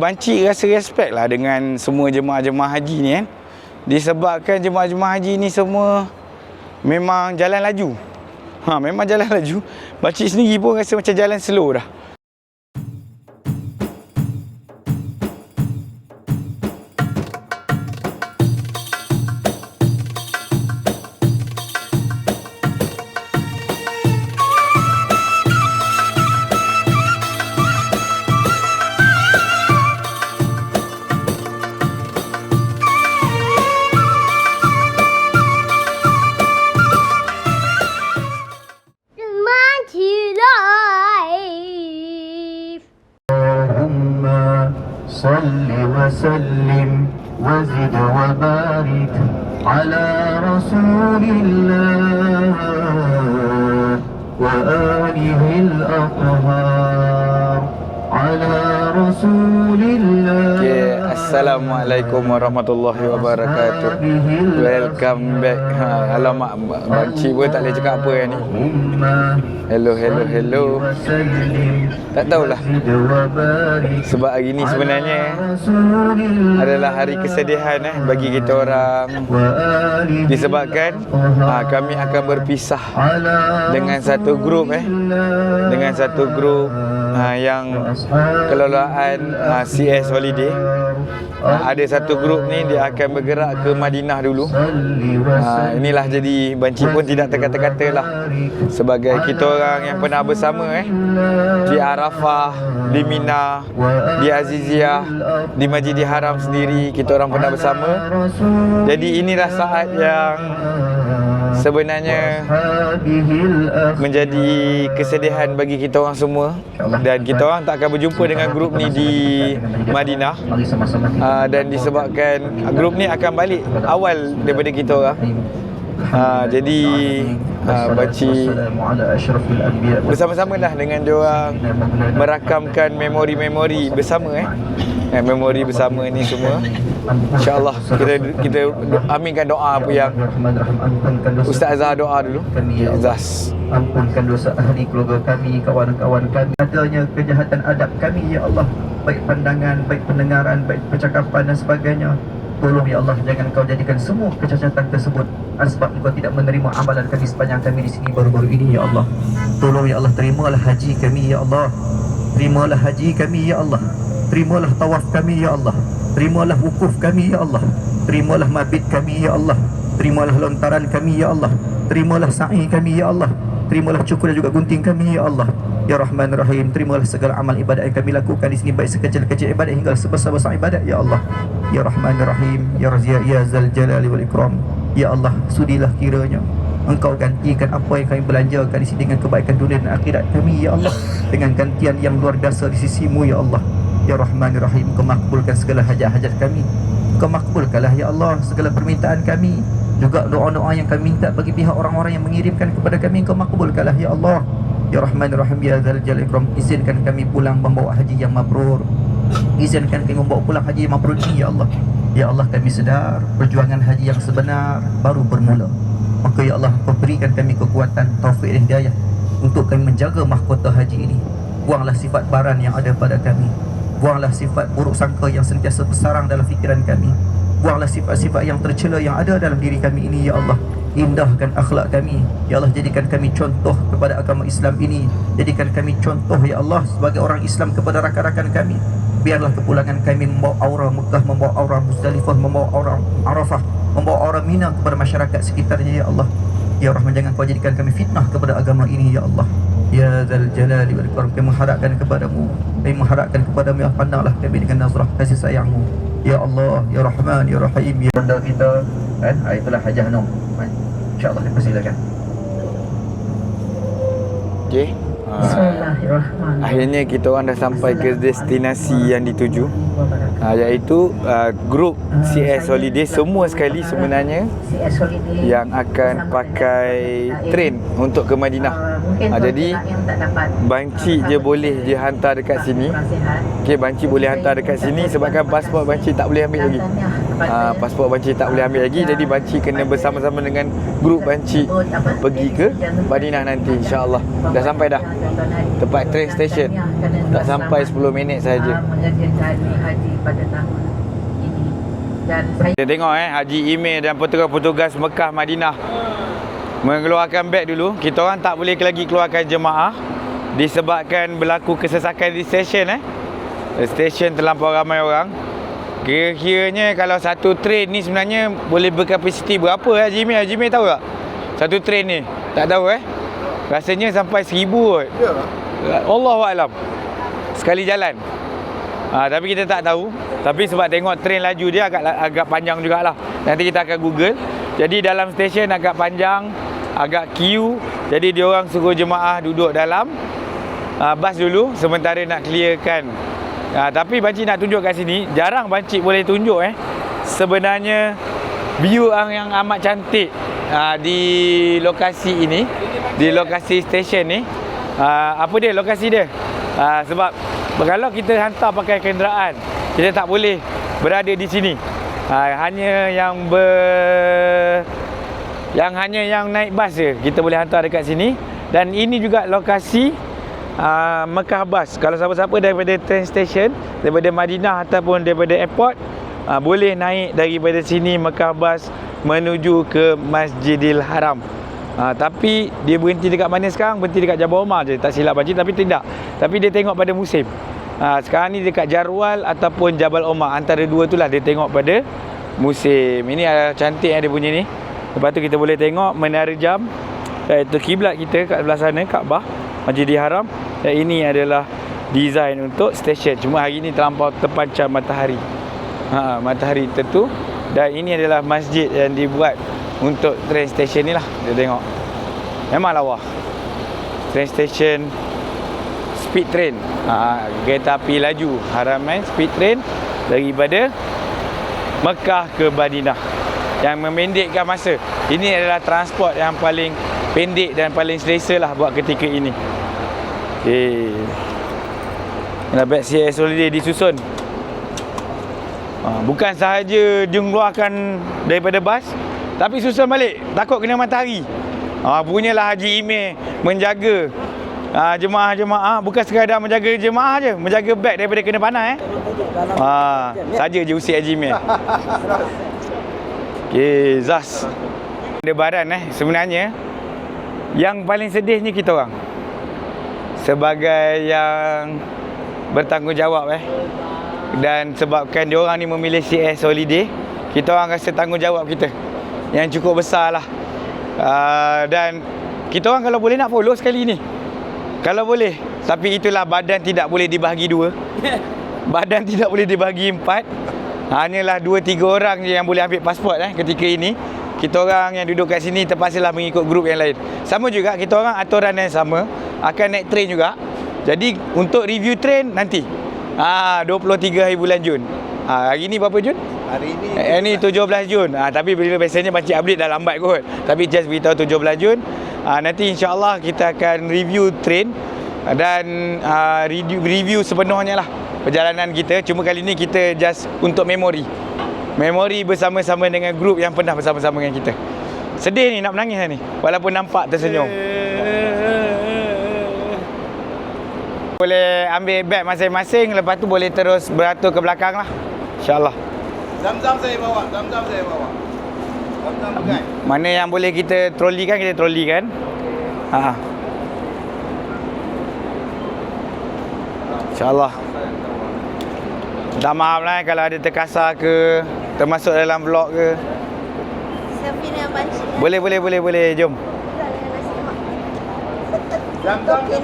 Banci rasa respect lah dengan semua jemaah-jemaah haji ni kan. Disebabkan jemaah-jemaah haji ni semua memang jalan laju. Ha, memang jalan laju. Banci sendiri pun rasa macam jalan slow dah. وسلم وزد وبارك على رسول الله وآله الأطهار على رسول الله. Assalamualaikum warahmatullahi wabarakatuh. Welcome back. Ha, alamak, bang pun tak boleh cakap apa yang ni. Hello, hello, hello. Tak tahulah. Sebab hari ni sebenarnya adalah hari kesedihan eh, bagi kita orang. Disebabkan ha, kami akan berpisah dengan satu grup eh. Dengan satu grup ha, yang kelolaan ha, CS Holiday ada satu grup ni dia akan bergerak ke Madinah dulu. Ha, inilah jadi banci pun tidak terkata-kata lah. Sebagai kita orang yang pernah bersama eh. Di Arafah di Mina di Aziziyah di Masjidil Haram sendiri kita orang pernah bersama. Jadi inilah saat yang sebenarnya menjadi kesedihan bagi kita orang semua. Dan kita orang tak akan berjumpa dengan grup ni di Madinah. Uh, dan disebabkan grup ni akan balik awal daripada kita orang. Uh, jadi uh, Baci bersama-sama lah dengan dia orang merakamkan memori-memori bersama eh eh, memori bersama ni semua. InsyaAllah kita kita aminkan doa apa yang Ustaz Azhar doa dulu. Zaz Ampunkan dosa ahli keluarga kami, kawan-kawan kami. Adanya kejahatan adab kami, Ya Allah. Baik pandangan, baik pendengaran, baik percakapan dan sebagainya. Tolong Ya Allah, jangan kau jadikan semua kecacatan tersebut Sebab engkau tidak menerima amalan kami sepanjang kami di sini baru-baru ini Ya Allah. Tolong Ya Allah, terimalah haji kami Ya Allah. Terimalah haji kami Ya Allah Terimalah tawaf kami Ya Allah. Terimalah wukuf kami Ya Allah. Terimalah mabit kami Ya Allah. Terimalah lontaran kami Ya Allah. Terimalah sa'i kami Ya Allah. Terimalah cukur dan juga gunting kami Ya Allah. Ya Rahman Rahim Terimalah segala amal ibadat yang kami lakukan di sini Baik sekecil-kecil ibadat hingga sebesar-besar ibadat Ya Allah. Ya Rahman Rahim Ya Razia Ya Zal Jalali wal Ikram. Ya Allah Sudilah kiranya Engkau gantikan apa yang kami belanjakan di sini dengan kebaikan dunia dan akhirat kami Ya Allah. Dengan gantian yang luar biasa di sisimu Ya Allah Ya Rahman Rahim Kau makbulkan segala hajat-hajat kami. Kau makbulkanlah Ya Allah segala permintaan kami. Juga doa-doa yang kami minta bagi pihak orang-orang yang mengirimkan kepada kami Kau makbulkanlah Ya Allah. Ya Rahman Rahim Ya Zal Jalal Ikram Izinkan kami pulang membawa haji yang mabrur. Izinkan kami membawa pulang haji yang mabrur Ya Allah. Ya Allah kami sedar Perjuangan haji yang sebenar baru bermula. Maka Ya Allah Kau berikan kami kekuatan taufik dan hidayah Untuk kami menjaga mahkota haji ini. Buanglah sifat baran yang ada pada kami Buanglah sifat buruk sangka yang sentiasa bersarang dalam fikiran kami. Buanglah sifat-sifat yang tercela yang ada dalam diri kami ini Ya Allah. Indahkan akhlak kami. Ya Allah jadikan kami contoh kepada agama Islam ini. Jadikan kami contoh Ya Allah Sebagai orang Islam kepada rakan-rakan kami. Biarlah kepulangan kami membawa aura Mekah Membawa aura Muzdalifah Membawa aura Arafah Membawa aura Mina kepada masyarakat sekitarnya Ya Allah. Ya Rahman jangan kau jadikan kami fitnah kepada agama ini Ya Allah Ya Zal Jalali wal Ikram Kami mengharapkan kepadamu Kami mengharapkan kepadamu Ya pandanglah kami dengan nazrah kasih sayangmu. Ya Allah Ya Rahman Ya Rahim Ya Benda kita. Kan? Ah, Itulah hajah Nom kan? InsyaAllah dipersilakan Okay ha, Bismillahirrahmanirrahim. Akhirnya kita orang dah sampai ke destinasi yang dituju. Ha, Iaitu uh, grup CS Holiday Semua sekali sebenarnya CS Holiday Yang akan pakai train untuk ke Madinah Mungkin ha, tuan Jadi Banci je boleh je hantar dekat sini. Okay, Banci boleh hantar dekat sini Sebabkan pasport Banci tak boleh ambil lagi. Uh, pasport banci tak boleh ambil lagi. Jadi banci kena bersama-sama dengan grup banci. Pergi ke Madinah nanti insya-Allah. Dah sampai dah. Tempat train station. Tak sampai 10 minit saja. Saya Kita tengok eh Haji Imeh dan petugas-petugas Mekah Madinah mengeluarkan beg dulu. Kita orang tak boleh lagi keluarkan jemaah disebabkan berlaku kesesakan di stesen eh. Stesen terlampau ramai orang. Kira-kiranya kalau satu train ni sebenarnya boleh berkapasiti berapa Haji Imeh? Haji Imeh tahu tak? Satu train ni. Tak tahu eh? Rasanya sampai seribu kot. Allahu alam. Sekali jalan. Ha, tapi kita tak tahu. Tapi sebab tengok train laju dia agak agak panjang jugalah. Nanti kita akan Google. Jadi dalam stesen agak panjang, agak queue. Jadi dia orang suruh jemaah duduk dalam uh, bas dulu sementara nak clearkan. Ha, tapi banci nak tunjuk kat sini, jarang banci boleh tunjuk eh. Sebenarnya view yang, yang amat cantik uh, di lokasi ini, di lokasi stesen ni. Uh, apa dia lokasi dia? Uh, sebab kalau kita hantar pakai kenderaan, kita tak boleh berada di sini. Uh, hanya yang ber yang hanya yang naik bas je kita boleh hantar dekat sini dan ini juga lokasi uh, Mekah Bus. Kalau siapa-siapa daripada train station, daripada Madinah ataupun daripada airport uh, boleh naik daripada sini Mekah Bus menuju ke Masjidil Haram. Ha, tapi dia berhenti dekat mana sekarang? Berhenti dekat Jabal Omar je. Tak silap baca tapi tidak. Tapi dia tengok pada musim. Ha, sekarang ni dekat Jarwal ataupun Jabal Omar. Antara dua tu lah dia tengok pada musim. Ini uh, cantik yang dia punya ni. Lepas tu kita boleh tengok menara jam. Iaitu kiblat kita kat sebelah sana, Kaabah, Masjidil Haram. Dan ini adalah design untuk stesen. Cuma hari ni terlampau terpancar matahari. Ha, matahari tentu. Dan ini adalah masjid yang dibuat untuk train station ni lah. Kita tengok. Memang lawa. Train station speed train. Ha, kereta api laju. Haraman speed train daripada Mekah ke Madinah. Yang memendekkan masa. Ini adalah transport yang paling pendek dan paling selesa lah buat ketika ini. Okay. Dah beg CS holiday disusun. Ha, bukan sahaja dia mengeluarkan daripada bas tapi susun balik takut kena matahari. Ha, punyalah Haji Imeh menjaga ha, jemaah-jemaah bukan sekadar menjaga jemaah je, menjaga beg daripada kena panas eh. Ha, saja je usik Haji Imeh. Okey, Zas. Lebaran eh sebenarnya yang paling sedihnya kita orang. Sebagai yang bertanggungjawab eh dan sebabkan dia orang ni memilih CS Holiday kita orang rasa tanggungjawab kita yang cukup besar lah uh, dan kita orang kalau boleh nak follow sekali ni. Kalau boleh tapi itulah badan tidak boleh dibahagi dua. Badan tidak boleh dibahagi empat hanyalah dua tiga orang je yang boleh ambil pasport eh ketika ini kita orang yang duduk kat sini terpaksalah mengikut grup yang lain. Sama juga kita orang aturan yang sama akan naik train juga. Jadi untuk review train nanti. Ah 23 hari bulan Jun. Ah hari ni berapa Jun? Hari ini Eh ni 17 Jun. Ah tapi bila biasanya baca update dah lambat kot. Tapi just beritahu 17 Jun. Ah nanti insya-Allah kita akan review train dan ah, review, review sepenuhnya lah perjalanan kita. Cuma kali ni kita just untuk memori. Memori bersama-sama dengan grup yang pernah bersama-sama dengan kita. Sedih ni nak menangis ni. Walaupun nampak tersenyum. Boleh ambil beg masing-masing lepas tu boleh terus beratur ke belakang lah. InsyaAllah. Zam-zam saya bawa, zam-zam saya bawa. Zam-zam pegang. Mana yang boleh kita trolikan kita trolikan. Ha. InsyaAllah. Dah maaf lah eh kalau ada terkasar ke termasuk dalam vlog ke. Selfie dengan banci. Boleh boleh boleh boleh jom.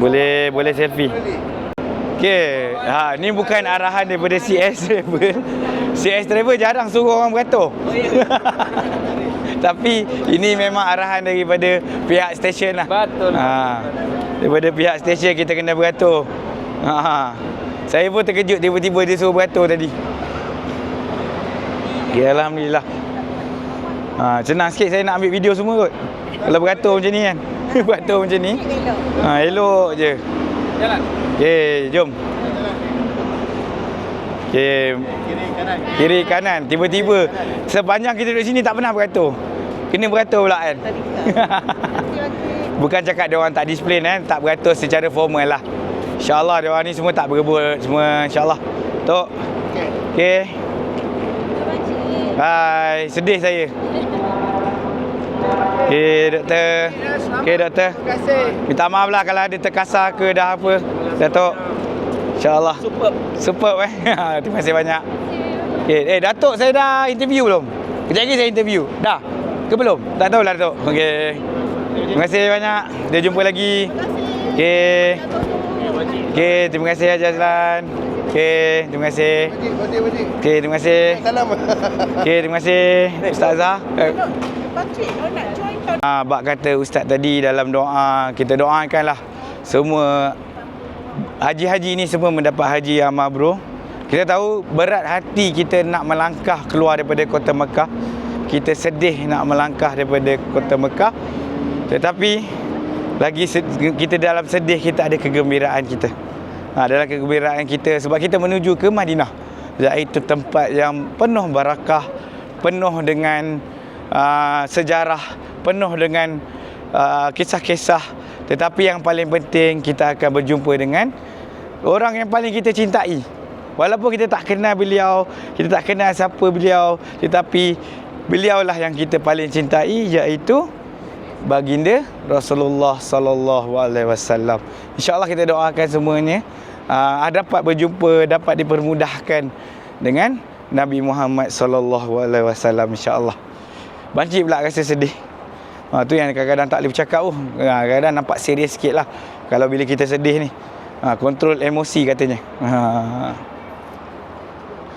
Boleh boleh selfie. Okey, ha ni bukan arahan daripada CS Travel. CS Travel jarang suruh orang beratur. Tapi ini memang arahan daripada pihak stesen lah. Betul. Ha. Daripada pihak stesen kita kena beratur. Ha. Saya pun terkejut tiba-tiba dia suruh beratur tadi. Okay, Alhamdulillah. Ha, senang sikit saya nak ambil video semua kot. Kalau beratur macam ni kan. beratur macam ni. Ha, elok je. Jalan. Okay, jom. Okey. Kiri kanan. Kiri kanan tiba-tiba sepanjang kita duduk sini tak pernah beratur. Kena beratur pula kan. Bukan cakap dia orang tak disiplin kan, tak beratur secara formal lah. InsyaAllah dia orang ni semua tak berebut semua insyaAllah. Tok. Okey. Bye. Sedih saya. Okey doktor. Okey doktor. Terima kasih. Minta maaf lah kalau ada terkasar ke dah apa. Datuk. InsyaAllah. Superb. Superb eh. Terima kasih banyak. Okay. Eh Datuk saya dah interview belum? Kejap lagi saya interview. Dah? Ke belum? Tak tahulah Datuk. Okey. Terima kasih banyak. Kita jumpa lagi. Okey. Okey, terima kasih Haji Azlan. Okey, terima kasih. Okey, terima kasih. Salam. Okey, terima kasih Ustazah. Eh, Ah, bak kata ustaz tadi dalam doa, kita doakanlah semua haji-haji ni semua mendapat haji yang mabrur. Kita tahu berat hati kita nak melangkah keluar daripada kota Mekah. Kita sedih nak melangkah daripada kota Mekah. Tetapi lagi kita dalam sedih kita ada kegembiraan kita. Ha, dalam kegembiraan kita sebab kita menuju ke Madinah. Iaitu tempat yang penuh barakah, penuh dengan uh, sejarah, penuh dengan uh, kisah-kisah. Tetapi yang paling penting kita akan berjumpa dengan orang yang paling kita cintai. Walaupun kita tak kenal beliau, kita tak kenal siapa beliau, tetapi beliaulah yang kita paling cintai iaitu baginda Rasulullah sallallahu alaihi wasallam. Insya-Allah kita doakan semuanya uh, dapat berjumpa, dapat dipermudahkan dengan Nabi Muhammad sallallahu alaihi wasallam insya-Allah. Banci pula rasa sedih. Ha, tu yang kadang-kadang tak boleh bercakap tu. Ha, kadang-kadang nampak serius sikit lah. Kalau bila kita sedih ni. Ha, kontrol emosi katanya. Ha.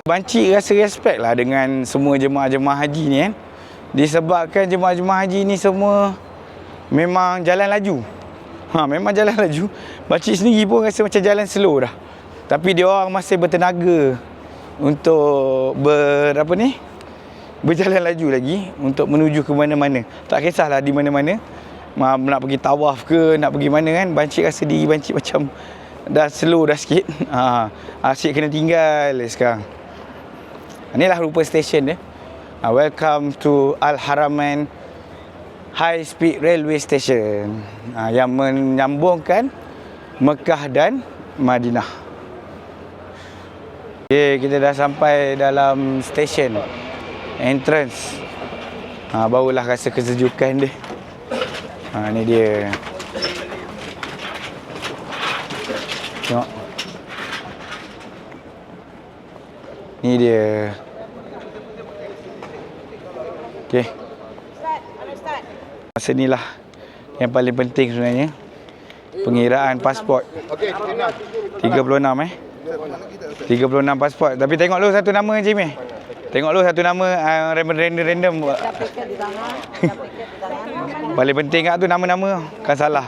Banci rasa respect lah dengan semua jemaah-jemaah haji ni kan. Disebabkan jemaah-jemaah haji ni semua memang jalan laju. Ha, memang jalan laju. Banci sendiri pun rasa macam jalan slow dah. Tapi dia orang masih bertenaga untuk ber apa ni? Berjalan laju lagi untuk menuju ke mana-mana. Tak kisahlah di mana-mana. Ma, nak pergi tawaf ke, nak pergi mana kan. Banci rasa diri banci macam dah slow dah sikit. Ha, asyik kena tinggal sekarang. Inilah rupa stesen dia. Uh, welcome to Al Haramain High Speed Railway Station uh, yang menyambungkan Mekah dan Madinah. Okay, kita dah sampai dalam stesen entrance. Ha, barulah rasa kesejukan dia. Ha, ni dia. Tengok. Ni dia. Okey. Masa ni lah yang paling penting sebenarnya. Pengiraan pasport. Okey, kena. 36 eh. 36 pasport. Tapi tengok lu satu nama Jim eh. Tengok lu satu nama uh, random random. Paling penting kat tu nama-nama kan salah.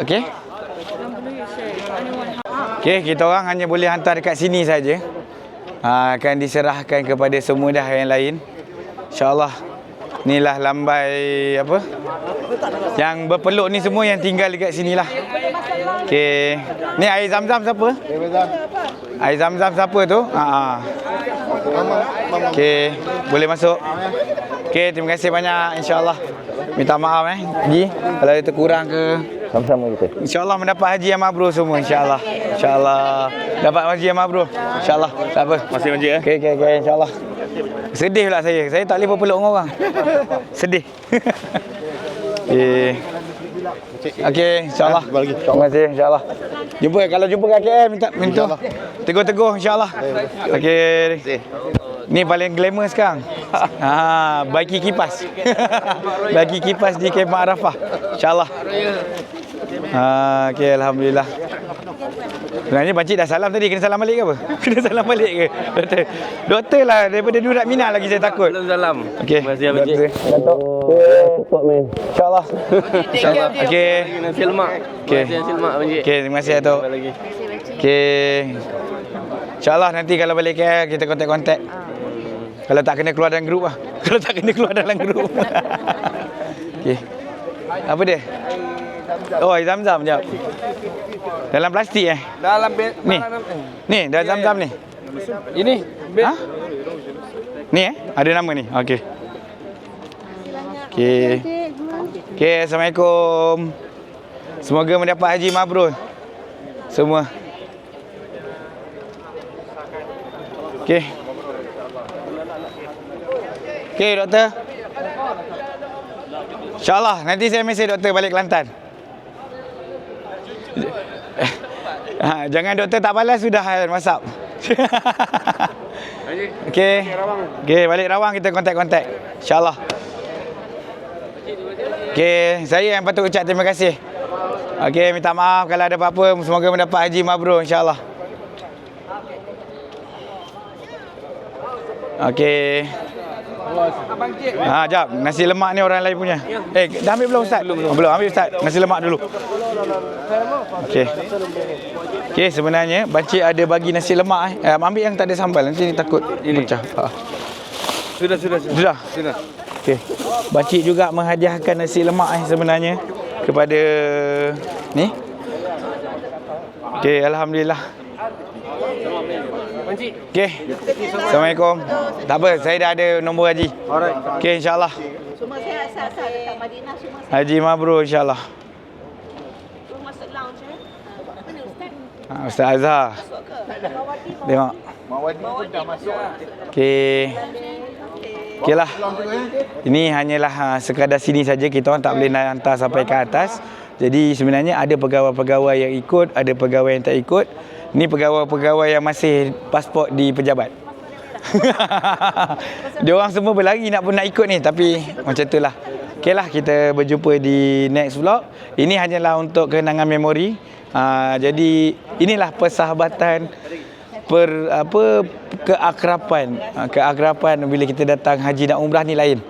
Okey. Okey? Kita orang hanya boleh hantar dekat sini saja. Ha, akan diserahkan kepada semua dah yang lain. InsyaAllah. Inilah lambai apa? Yang berpeluk ni semua yang tinggal dekat sini lah. Okey. Ni air zam-zam siapa? Air zam-zam siapa tu? Ha ah. Okey, boleh masuk. Okey, terima kasih banyak insya-Allah. Minta maaf eh, Haji kalau ada terkurang ke. Sama-sama kita. InsyaAllah mendapat haji yang mabrur semua insyaAllah. InsyaAllah. Dapat haji yang mabrur. InsyaAllah. Tak apa. Masih Encik eh? Okey, okey, okey. InsyaAllah. Sedih pula saya. Saya tak boleh berpeluk dengan orang. Sedih. Okey. Okey, insyaAllah. Terima kasih, insyaAllah. Jumpa, kalau jumpa kat KL, minta, minta. Tegur-tegur, insyaAllah. Okey. Ni paling glamour sekarang. Ha, baiki kipas. Bagi kipas di Kemah Arafah. InsyaAllah. Ha, okey, Alhamdulillah. Sebenarnya Pakcik dah salam tadi, kena salam balik ke apa? Kena salam balik ke? Doktor, doktor lah, daripada dulu nak minat lagi saya takut. Belum salam. Okey. Terima kasih Abang Cik. Datuk. Support man. InsyaAllah. InsyaAllah. Okey. Nasi lemak. Okey. Terima kasih nasi lemak Abang Cik. Okey, terima kasih Datuk. Okey. InsyaAllah nanti kalau balik KL kita kontak-kontak. Kalau tak kena keluar dalam grup lah. Kalau tak kena keluar dalam grup. Okey. Apa dia? Oh, zam-zam jap. Dalam plastik eh? Dalam bed. Ni. Ni, dah zam-zam ni. Ini. Ha? Ni eh? Ada nama ni. Okey. Okey. Okey, Assalamualaikum. Semoga mendapat haji mabrur. Semua. Okey. Okey, doktor. InsyaAllah nanti saya mesej doktor balik Kelantan. Ha, jangan doktor tak balas sudah WhatsApp. Okey. Okey, balik Rawang kita kontak-kontak. InsyaAllah. Okey, saya yang patut ucap terima kasih. Okey, minta maaf kalau ada apa-apa. Semoga mendapat haji mabrur insya-Allah. Okey. Ha, jap. Nasi lemak ni orang lain punya. Eh, dah ambil belum Ustaz? Belum, belum. Ambil Ustaz. Nasi lemak dulu. Okey. Okey, sebenarnya bancik ada bagi nasi lemak eh. eh. Ambil yang tak ada sambal. Nanti ni takut ini. pecah. Ha. Sudah, sudah, sudah. Sudah? Sudah. Okey. Bancik juga menghadiahkan nasi lemak eh sebenarnya kepada ni. Okey, alhamdulillah. Okey. Assalamualaikum. Tak apa, saya dah ada nombor haji. Alright. Okey, insya-Allah. Semua sihat-sihat dekat Madinah semua sihat. Haji mabrur insya-Allah. Masuk lounge eh. Mana Ustaz? Ha, Ustaz Azhar. Masuk ke? Mawadi Tengok. Okey. Okeylah. Ini hanyalah ha, sekadar sini saja kita orang tak boleh nak hantar sampai ke atas. Jadi sebenarnya ada pegawai-pegawai yang ikut, ada pegawai yang tak ikut. Ni pegawai-pegawai yang masih pasport di pejabat. Dia orang semua berlari nak pun nak ikut ni tapi macam itulah. Okeylah kita berjumpa di next vlog. Ini hanyalah untuk kenangan memori. Ha, jadi inilah persahabatan per apa keakraban Ha, keakraban bila kita datang haji dan umrah ni lain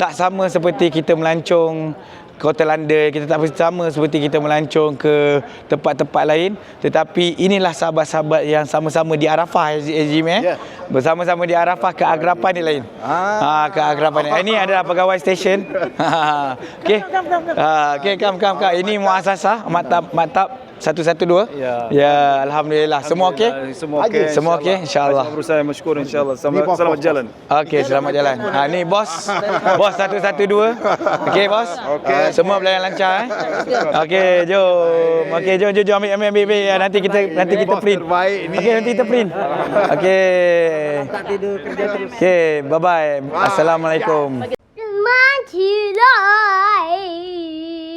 tak sama seperti kita melancong Kota London kita tak sama seperti kita melancong ke tempat-tempat lain. Tetapi inilah sahabat-sahabat yang sama-sama di Arafah Haji Haji eh? Ya. bersama-sama di Arafah keakraban ni lain. Ah. Ha, keakraban ni. Ini adalah pegawai stesen okey? Ha okey kam kam kam ini muasasah maktab. Maktab 112 Ya. ya alhamdulillah semua okey Semua okey. semua okey insyaallah Haji berusaha masyukur insyaAllah. Selamat, selamat jalan. Okey, selamat jalan. Ha ni bos. Bos 112. Okey, bos. Okey. Semua berjalan lancar eh. Okey, jom. Okey, jom jom jom ambil ambil ambil. ambil. Nanti kita nanti kita bos print. terbaik ni. Okey, nanti kita print. Okey. Okey, bye bye. Assalamualaikum. 慢起来。